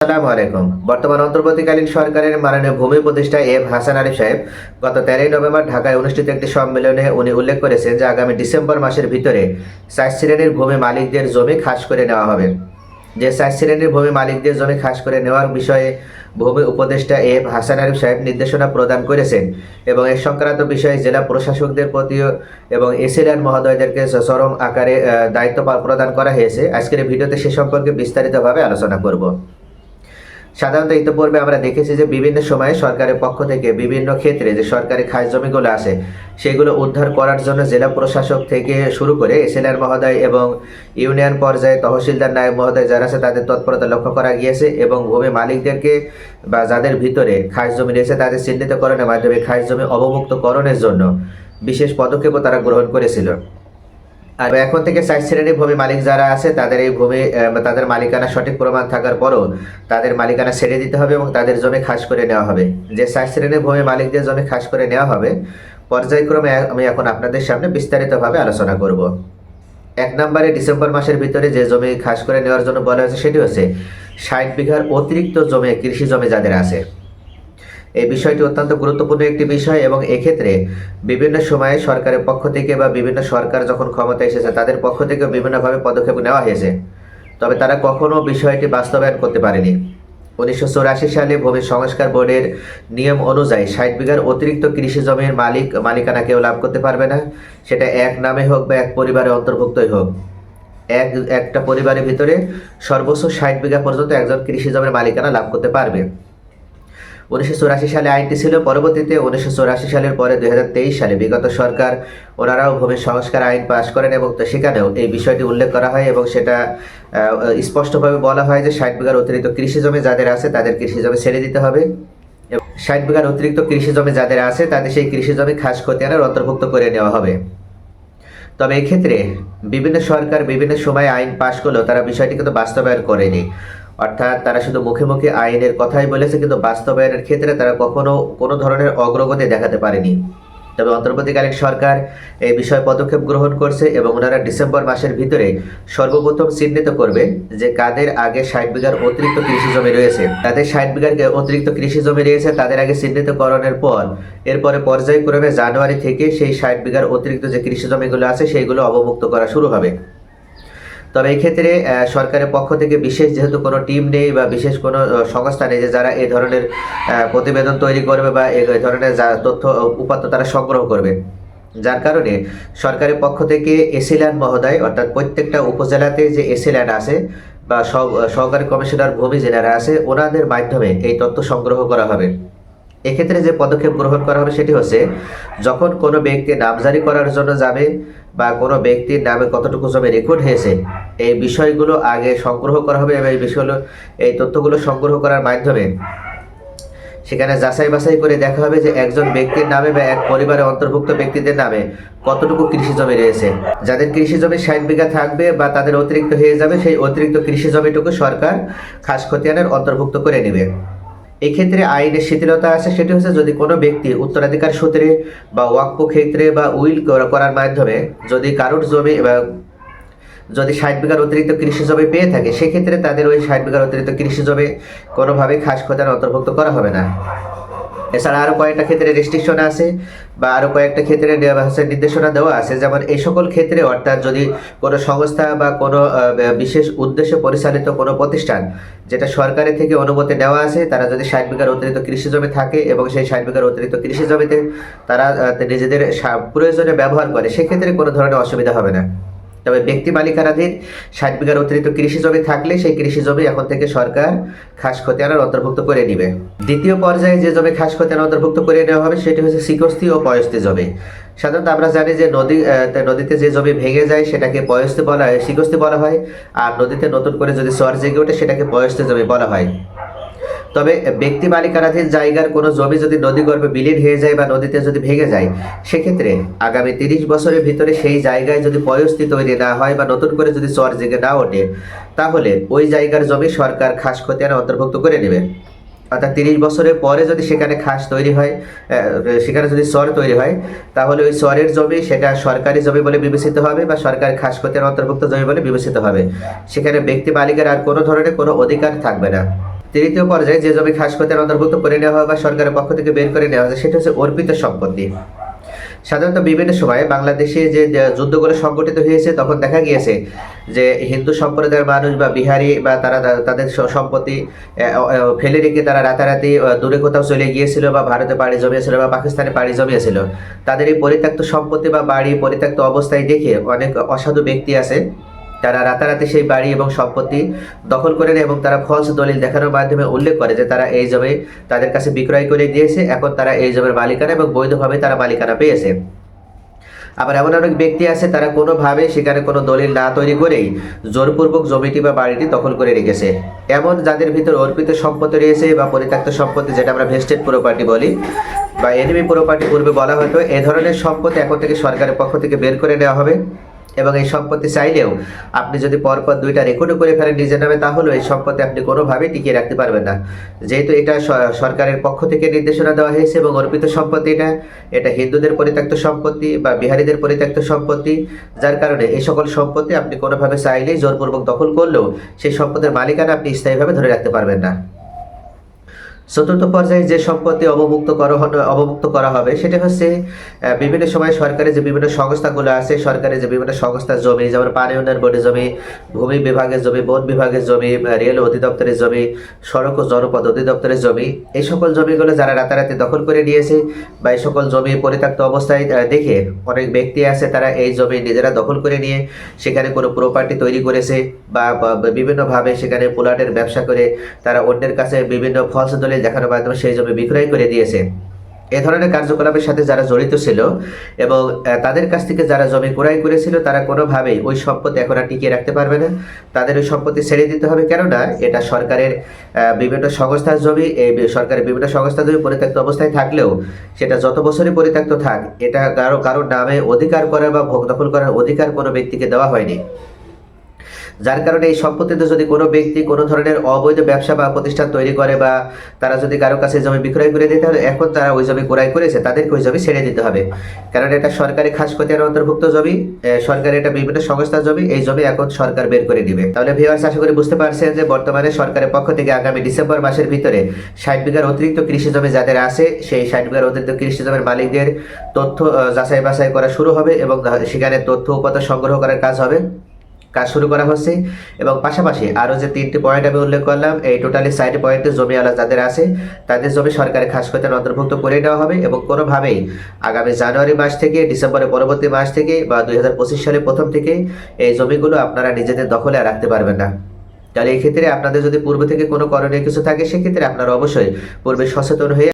আসসালামু আলাইকুম। বর্তমান অন্তর্বর্তীকালীন সরকারের মাননীয় ভূমি উপদেষ্টা এফ হাসান আরিফ সাহেব গত তেরোই নভেম্বর ঢাকায় অনুষ্ঠিত একটি সম্মেলনে উনি উল্লেখ করেছেন যে আগামী ডিসেম্বর মাসের ভিতরে চার শ্রেণির ভূমি মালিকদের জমি খাস করে নেওয়া হবে। যে চার শ্রেণির ভূমি মালিকদের জমি খাস করে নেওয়ার বিষয়ে ভূমি উপদেষ্টা এফ হাসান আরিফ সাহেব নির্দেশনা প্রদান করেছেন এবং এ সংক্রান্ত বিষয়ে জেলা প্রশাসকদের প্রতিও এবং এসিলিয়ান মহোদয়দেরকে চরম আকারে দায়িত্ব প্রদান করা হয়েছে। আজকের ভিডিওতে সে সম্পর্কে বিস্তারিতভাবে আলোচনা করব। সাধারণত ইতিপূর্বে আমরা দেখেছি যে বিভিন্ন সময়ে সরকারের পক্ষ থেকে বিভিন্ন ক্ষেত্রে যে সরকারি খাস জমিগুলো আছে, সেগুলো উদ্ধার করার জন্য জেলা প্রশাসক থেকে শুরু করে এসএলআর মহোদয় এবং ইউনিয়ন পর্যায়ে তহসিলদার নায়ক মহোদয় যারা আছে, তাদের তৎপরতা লক্ষ্য করা গিয়েছে এবং ভূমি মালিকদেরকে বা যাদের ভিতরে খাস জমি রয়েছে, তাদের চিহ্নিতকরণের মাধ্যমে খাস জমি অবমুক্তকরণের জন্য বিশেষ পদক্ষেপও তারা গ্রহণ করেছিল। আর এখন থেকে চার শ্রেণির ভূমি মালিক যারা আছে, তাদের এই ভূমি তাদের মালিকানা সঠিক প্রমাণ থাকার পরও তাদের মালিকানা ছেড়ে দিতে হবে এবং তাদের জমি খাস করে নেওয়া হবে। যে চার শ্রেণির ভূমি মালিকদের জমি খাস করে নেওয়া হবে, পর্যায়ক্রমে আমি এখন আপনাদের সামনে বিস্তারিতভাবে আলোচনা করব। এক নম্বরে ডিসেম্বর মাসের ভিতরে যে জমি খাস করে নেওয়ার জন্য বলা হয়েছে, সেটি হচ্ছে ষাট বিঘার অতিরিক্ত জমি, কৃষি জমি যাদের আছে। এই বিষয়টি অত্যন্ত গুরুত্বপূর্ণ একটি বিষয় এবং এক্ষেত্রে বিভিন্ন সময়ে সরকারের পক্ষ থেকে বা বিভিন্ন সরকার যখন ক্ষমতা এসেছে, তাদের পক্ষ থেকে বিভিন্নভাবে পদক্ষেপ নেওয়া হয়েছে। তবে তারা কখনো বিষয়টি বাস্তবায়ন করতে পারেনি। উনিশশো সালে ভূমি সংস্কার বোর্ডের নিয়ম অনুযায়ী ষাট বিঘার অতিরিক্ত কৃষি জমির মালিক, মালিকানা কেউ লাভ করতে পারবে না। সেটা এক নামে হোক বা এক পরিবারের অন্তর্ভুক্তই হোক। এক, একটা পরিবারের ভিতরে সর্বোচ্চ ষাট বিঘা পর্যন্ত একজন কৃষি জমির মালিকানা লাভ করতে পারবে। উনিশশো সালে আইনটি ছিল, পরবর্তীতে উনিশশো সালের পরে দু হাজার তেইশ সালে বিগত সরকার ওনারাও ভূমি সংস্কার আইন পাশ করেন এবং তো সেখানেও এই বিষয়টি উল্লেখ করা হয় এবং সেটা স্পষ্টভাবে বলা হয় যে ষাট বিঘার অতিরিক্ত কৃষি জমি যাদের আছে তাদের কৃষি জমি ছেড়ে দিতে হবে। এবং ষাট বিঘার অতিরিক্ত কৃষি জমি যাদের আছে তাদের সেই কৃষি জমি খাস খতিয়ানের অন্তর্ভুক্ত করে নেওয়া হবে। তবে এক্ষেত্রে বিভিন্ন সরকার বিভিন্ন সময় আইন পাশ করলেও তারা বিষয়টি কিন্তু বাস্তবায়ন করেনি। অর্থাৎ তারা শুধু মুখে মুখে আইনের কথাই বলেছে, কিন্তু বাস্তবায়নের ক্ষেত্রে তারা কখনো কোনো ধরনের অগ্রগতি দেখাতে পারেনি। তবে অন্তর্বর্তীকালীন সরকার এই বিষয়ে পদক্ষেপ গ্রহণ করছে এবং ওনারা ডিসেম্বর মাসের ভিতরে সর্বপ্রথম চিহ্নিত করবে যে কাদের আগে ষাট বিঘার অতিরিক্ত কৃষি জমি রয়েছে। তাদের ষাট বিঘার অতিরিক্ত কৃষি জমি রয়েছে, তাদের আগে চিহ্নিতকরণের পর, এরপরে পর্যায়ক্রমে জানুয়ারি থেকে সেই ষাট বিঘার অতিরিক্ত যে কৃষি জমিগুলো আছে, সেইগুলো অবমুক্ত করা শুরু হবে। তবে এই ক্ষেত্রে সরকারের পক্ষ থেকে বিশেষ যেহেতু কোনো টিম নেই বা বিশেষ কোনো সংস্থা নেই যে যারা এই ধরনের প্রতিবেদন তৈরি করবে বা এই ধরনের তথ্য, উপাত্ত তারা সংগ্রহ করবে। যার কারণে সরকারের পক্ষ থেকে এসিল্যান্ড মহোদয়, অর্থাৎ প্রত্যেকটা উপজেলাতে যে এসিল্যান্ড আছে বা সহ- সহকারী কমিশনার ভূমি জেনারা আছে, ওনাদের মাধ্যমে এই তথ্য সংগ্রহ করা হবে। এক্ষেত্রে যে পদক্ষেপ গ্রহণ করা হবে সেটি হচ্ছে, যখন কোনো ব্যক্তি নামজারি করার জন্য যাবে বা কোনো ব্যক্তির নামে কতটুকু জমি রেকর্ড হয়েছে, এই বিষয়গুলো আগে সংগ্রহ করা হবে এবং এই বিষয়গুলো, এই তথ্যগুলো সংগ্রহ করার মাধ্যমে সেখানে যাচাই বাছাই করে দেখা হবে যে একজন ব্যক্তির নামে বা এক পরিবারের অন্তর্ভুক্ত ব্যক্তিদের নামে কতটুকু কৃষি জমি রয়েছে। যাদের কৃষি জমি ষাট বিঘা থাকবে বা তাদের অতিরিক্ত হয়ে যাবে, সেই অতিরিক্ত কৃষি জমিটুকু সরকার খাস খতিয়ানের অন্তর্ভুক্ত করে নেবে। এক্ষেত্রে আইনের শিথিলতা আছে, সেটি হচ্ছে যদি কোনো ব্যক্তি উত্তরাধিকার সূত্রে বা ওয়াক্য ক্ষেত্রে বা উইল করার মাধ্যমে যদি কারোর জমি বা যদি ষাট বিঘার অতিরিক্ত কৃষি জমি পেয়ে থাকে, সেক্ষেত্রে তাদের ওই ষাট বিঘার অতিরিক্ত কৃষি জমি কোনোভাবে খাস খোঁজার অন্তর্ভুক্ত করা হবে না। এছাড়া আরও কয়েকটা ক্ষেত্রে রেস্ট্রিকশন আছে বা আরও কয়েকটা ক্ষেত্রে নির্দেশনা দেওয়া আছে। যেমন এই সকল ক্ষেত্রে অর্থাৎ যদি কোনো সংস্থা বা কোনো বিশেষ উদ্দেশ্যে পরিচালিত কোনো প্রতিষ্ঠান যেটা সরকারের থেকে অনুমতি নেওয়া আছে, তারা যদি ষাট বিঘার অতিরিক্ত কৃষি জমি থাকে এবং সেই ষাট বিঘার অতিরিক্ত কৃষি জমিতে তারা নিজেদের প্রয়োজনে ব্যবহার করে, সেক্ষেত্রে কোনো ধরনের অসুবিধা হবে না। তবে ব্যক্তি মালিকানাধীন ষাট বিঘার অতিরিক্ত কৃষি জমি থাকলে সেই কৃষি জমি এখন থেকে সরকার খাস খতিয়ানের অন্তর্ভুক্ত করে নিবে। দ্বিতীয় পর্যায়ে যে জমি খাস খতিয়ান অন্তর্ভুক্ত করে নেওয়া হবে সেটি হচ্ছে সিকস্তি ও পয়স্তি জমি। সাধারণত আমরা জানি যে নদী নদীতে যে জমি ভেঙে যায় সেটাকে পয়স্তি বলা হয় সিকস্তি বলা হয়। আর নদীতে নতুন করে যদি চর জেগে ওঠে সেটাকে পয়স্তি জমি বলা হয়। তবে ব্যক্তি মালিকানাধীন জায়গার কোনো জমি যদি নদীগর্ভে বিলীন হয়ে যায় বা নদীতে যদি ভেঙে যায়, সেক্ষেত্রে আগামী তিরিশ বছরের ভিতরে সেই জায়গায় যদি পয়স্তি তৈরি না হয় বা নতুন করে যদি চর জেগে না ওঠে, তাহলে ওই জায়গার জমি সরকার খাস খতিয়ানে অন্তর্ভুক্ত করে নেবে। অর্থাৎ তিরিশ বছরের পরে যদি সেখানে খাস তৈরি হয় সেখানে যদি সর তৈরি হয়, তাহলে ওই চরের জমি সেটা সরকারি জমি বলে বিবেচিত হবে বা সরকারি খাস খতিয়ান অন্তর্ভুক্ত জমি বলে বিবেচিত হবে। সেখানে ব্যক্তি মালিকের আর কোনো ধরনের কোনো অধিকার থাকবে না। তৃতীয় পর্যায়ে যে জমি খাস অন্তর্ভুক্ত করে নেওয়া হয় বা সরকারের পক্ষ থেকে বের করে নেওয়া হয়, সেটা হচ্ছে অর্পিত সম্পত্তি। সাধারণত বিভিন্ন সময়ে বাংলাদেশে যে যুদ্ধগুলো সংগঠিত হয়েছে, তখন দেখা গিয়েছে যে হিন্দু সম্প্রদায়ের মানুষ বা বিহারি বা তারা তাদের সম্পত্তি ফেলে রেখে তারা রাতারাতি দূরে কোথাও চলে গিয়েছিল বা ভারতে পাড়ি জমিয়েছিল বা পাকিস্তানে পাড়ি জমিয়েছিল। তাদের এই পরিত্যক্ত সম্পত্তি বা বাড়ি পরিত্যক্ত অবস্থায় দেখে অনেক অসাধু ব্যক্তি আছে। তারা রাতারাতি সেই বাড়ি এবং সম্পত্তি দখল করে নেয় এবং তারা ফলস দলিল দেখানোর মাধ্যমে উল্লেখ করে যে তারা এই জমি তাদের কাছে বিক্রয় করে দিয়েছে। এখন তারা এই জমির মালিকানা এবং বৈধভাবে তারা মালিকানা পেয়েছে। আবার এমন অনেক ব্যক্তি আছে, তারা কোনোভাবে সেখানে কোনো দলিল না তৈরি করেই জোরপূর্বক জমিটি বা বাড়িটি দখল করে রেখেছে। এমন যাদের ভিতর অর্পিত সম্পত্তি রয়েছে বা পরিত্যক্ত সম্পত্তি যেটা আমরা ভেস্টেড প্রপার্টি বলি বা এনিমি প্রপার্টি পূর্বে বলা হতো, এ ধরনের সম্পত্তি এখন থেকে সরকারের পক্ষ থেকে বের করে নেওয়া হবে। এবং এই সম্পত্তি চাইলেও আপনি যদি পরপর দুইটা রেকর্ডও করে ফেলেন নিজের নামে তাহলেও এই সম্পত্তি আপনি কোনোভাবেই টিকিয়ে রাখতে পারবেন না। যেহেতু এটা সরকারের পক্ষ থেকে নির্দেশনা দেওয়া হয়েছে এবং অর্পিত সম্পত্তি এটা এটা হিন্দুদের পরিত্যক্ত সম্পত্তি বা বিহারীদের পরিত্যক্ত সম্পত্তি, যার কারণে এই সকল সম্পত্তি আপনি কোনোভাবে চাইলেই জোরপূর্বক দখল করলেও সেই সম্পত্তির মালিকানা আপনি স্থায়ীভাবে ধরে রাখতে পারবেন না। চতুর্থ পর্যায়ে যে সম্পত্তি অবমুক্ত করা অবমুক্ত করা হবে, সেটা হচ্ছে বিভিন্ন সময় সরকারের যে বিভিন্ন সংস্থাগুলো আছে, সরকারের যে বিভিন্ন সংস্থার জমি, যেমন পানি উন্নয়ন বোর্ডের জমি, ভূমি বিভাগের জমি, বন বিভাগের জমি রেল অধিদপ্তরের জমি, সড়ক ও জনপদ অধিদপ্তরের জমি, এই সকল জমিগুলো যারা রাতারাতি দখল করে নিয়েছে বা এই সকল জমি পরিত্যক্ত অবস্থায় দেখে অনেক ব্যক্তি আছে তারা এই জমি নিজেরা দখল করে নিয়ে সেখানে কোনো প্রপার্টি তৈরি করেছে বা বিভিন্নভাবে সেখানে প্লটের ব্যবসা করে তারা অন্যের কাছে বিভিন্ন ফলস দলিল দেখানোর মাধ্যমে সেই জমি বিক্রয় করে দিয়েছে। এ ধরনের কার্যকলাপের সাথে যারা জড়িত ছিল এবং তাদের কাছ থেকে যারা জমি ক্রয় করেছিল, তারা কোনোভাবেই ওই সম্পত্তি এখন আর টিকিয়ে রাখতে পারবে না। তাদের ওই সম্পত্তি ছেড়ে দিতে হবে। কেননা এটা সরকারের বিভিন্ন সংস্থার জমি। এই সরকারের বিভিন্ন সংস্থার জমি পরিত্যক্ত অবস্থায় থাকলেও সেটা যত বছরই পরিত্যক্ত থাক, এটা কারও কারোর নামে অধিকার করা বা ভোগ দখল করার অধিকার কোনো ব্যক্তিকে দেওয়া হয়নি। যার কারণে এই সম্পত্তিতে যদি কোনো ব্যক্তি কোনো ধরনের অবৈধ ব্যবসা বা প্রতিষ্ঠান তৈরি করে বা তারা যদি কারও কাছে জমি বিক্রয় করে দিতে হবে এখন তারা ওই জমি ক্রয় করেছে, তাদেরকে ওই জমি ছেড়ে দিতে হবে। কারণ এটা সরকারি খাস খতিয়ান অন্তর্ভুক্ত জমি সরকারি এটা বিভিন্ন সংস্থার জমি, এই জমি এখন সরকার বের করে দিবে। তাহলে ভিউয়ার্স আশা করি বুঝতে পারছেন যে বর্তমানে সরকারের পক্ষ থেকে আগামী ডিসেম্বর মাসের ভিতরে ষাট বিঘার অতিরিক্ত কৃষি জমি যাদের আছে, সেই ষাট বিঘার অতিরিক্ত কৃষি জমির মালিকদের তথ্য যাচাই বাছাই করা শুরু হবে এবং সেখানে তথ্য উপাত্ত সংগ্রহ করার কাজ হবে। কাজ শুরু করা হচ্ছে এবং পাশাপাশি আরও যে তিনটি পয়েন্ট আমি উল্লেখ করলাম, এই টোটালি সাইড পয়েন্টে জমি যাদের আছে, তাদের জমি সরকারের খাস অন্তর্ভুক্ত করে নেওয়া হবে এবং কোনোভাবেই আগামী জানুয়ারি মাস থেকে, ডিসেম্বরের পরবর্তী মাস থেকে বা দুই সালের প্রথম থেকে এই জমিগুলো আপনারা নিজেদের দখলে রাখতে পারবেন না। তাহলে এই ক্ষেত্রে আপনাদের যদি পূর্ব থেকে কোনো করণীয় কিছু থাকে, সেক্ষেত্রে আপনারা অবশ্যই পূর্বে সচেতন হয়ে